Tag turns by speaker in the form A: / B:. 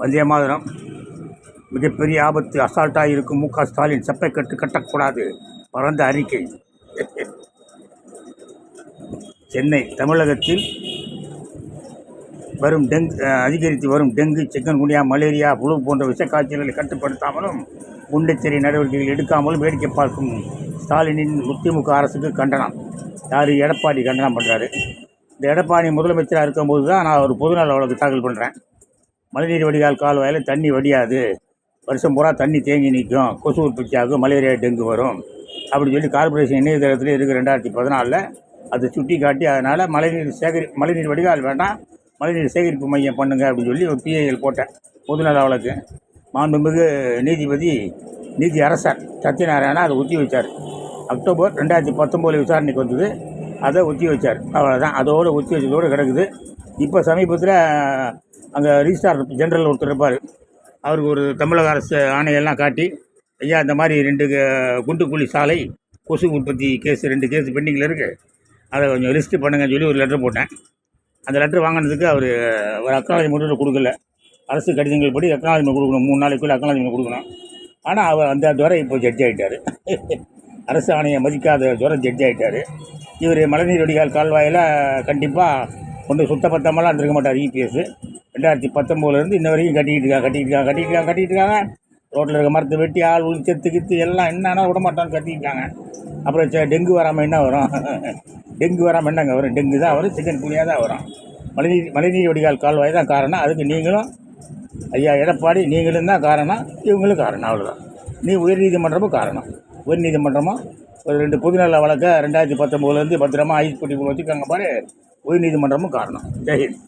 A: வந்தே மாதரம். மிகப்பெரிய ஆபத்து அசால்ட்டாக இருக்கும் மு க. ஸ்டாலின். செப்பை கட்டு கட்டக்கூடாது. பரந்த அறிக்கை. சென்னை தமிழகத்தில் வரும் டெங்கு அதிகரித்து வரும் டெங்கு சிக்கன்குனியா மலேரியா புழு போன்ற விஷக்காய்ச்சல்களை கட்டுப்படுத்தாமலும் முன்னெச்சரிக்கை நடவடிக்கைகள் எடுக்காமலும் வேடிக்கை பார்க்கும் ஸ்டாலினின் திமுக அரசுக்கு கண்டனம். யார்? எடப்பாடி கண்டனம் பண்ணுறாரு இந்த எடப்பாடி முதலமைச்சராக இருக்கும்போது தான் நான் ஒரு பொதுநல வழக்கு தாக்கல் பண்ணுறேன் மழைநீர் வடிகால் கால்வாயில் தண்ணி வடியாது. வருஷம் பூரா தண்ணி தேங்கி நிற்கும். கொசு உற்பத்தி ஆகும் மலேரியா டெங்கு வரும். அப்படின்னு சொல்லி கார்பரேஷன் இணையதளத்தில் இருக்குது ரெண்டாயிரத்தி பதினாலில். அதை சுட்டி காட்டி அதனால் மழைநீர் சேகரி மழைநீர் வடிகால் வேண்டாம். மழைநீர் சேகரிப்பு மையம் பண்ணுங்க அப்படின்னு சொல்லி ஒரு பிஐஎல் போட்டேன். பொதுநல வழக்கு. மாண்புமிகு நீதிபதி நீதி அரசர் சத்யநாராயணா அதை ஒத்தி வச்சார். அக்டோபர் ரெண்டாயிரத்தி பத்தொம்போதில் விசாரணைக்கு வந்தது. அதை ஒத்தி வச்சார். அவ்வளோதான் அதோடு ஒத்தி வச்சதோடு கிடக்குது. இப்போ சமீபத்தில் அங்கே ரிஜிஸ்டார் ஜென்ரல் ஒருத்தர் இருப்பார். அவருக்கு ஒரு தமிழக அரசு ஆணையெல்லாம் காட்டி ஐயா இந்த மாதிரி ரெண்டு குண்டுக்குழி சாலை கொசு உற்பத்தி கேஸ் ரெண்டு கேஸ் பெண்டிங்கில் இருக்குது அதை கொஞ்சம் லிஸ்ட்டு பண்ணுங்கன்னு சொல்லி ஒரு லெட்டர் போட்டேன். அந்த லெட்டர் வாங்கினதுக்கு அவர் ஒரு அக்னாலஜ்மெண்ட் கொடுக்கல. அரசு கடிதங்கள் படி அக்னாலஜ்மெண்ட் கொடுக்கணும். மூணு நாளைக்குள்ளே அக்னாலஜ்மெண்ட் கொடுக்கணும். ஆனால் அவர் அந்த துறை இப்போ ஜட்ஜ் ஆகிட்டார் அரசு ஆணையை மதிக்காத துறை ஜட்ஜ் ஆகிட்டார் இவர் மழைநீர் வடிகால் கால்வாயில் கண்டிப்பாக ஒன்று சுத்தபத்தமெல்லாம் இருந்திருக்க மாட்டார் இபிஎஸ் ரெண்டாயிரத்தி பத்தொம்போதுலேருந்து இன்ன வரைக்கும் கட்டிக்கிட்டு இருக்காங்க கட்டிக்கிட்டு இருக்காங்க கட்டிக்கிட்டு இருக்காங்க கட்டிக்கிட்டு இருக்காங்க. ரோட்டில் இருக்க மரத்தை வெட்டி ஆள் உள் செத்து கித்து எல்லாம் என்னன்னா விட மாட்டான்னு கட்டிக்கிட்டு இருக்காங்க. அப்புறம் டெங்கு வராமல் என்ன வரும்? டெங்கு வராமல் என்னங்க வரும்? டெங்கு தான் வரும் சிக்கன் குனியாக தான் வரும். மழைநீர் மழைநீர் வடிகால் கால்வாய் தான் காரணம். அதுக்கு நீங்களும் ஐயா எடப்பாடி நீங்களும் தான் காரணம். இவங்களும் காரணம் அவ்வளோதான் நீ உயர்நீதிமன்றமும் காரணம். உயர்நீதிமன்றமும் ஒரு ரெண்டு பொதுநல வழக்க ரெண்டாயிரத்தி பத்தொம்போதுலேருந்து பத்திரமா ஐஸ் பெட்டிக்குள்ள வச்சுக்காங்க பாரு. உயர்நீதிமன்றமும் காரணம். ஜெயஹிந்த்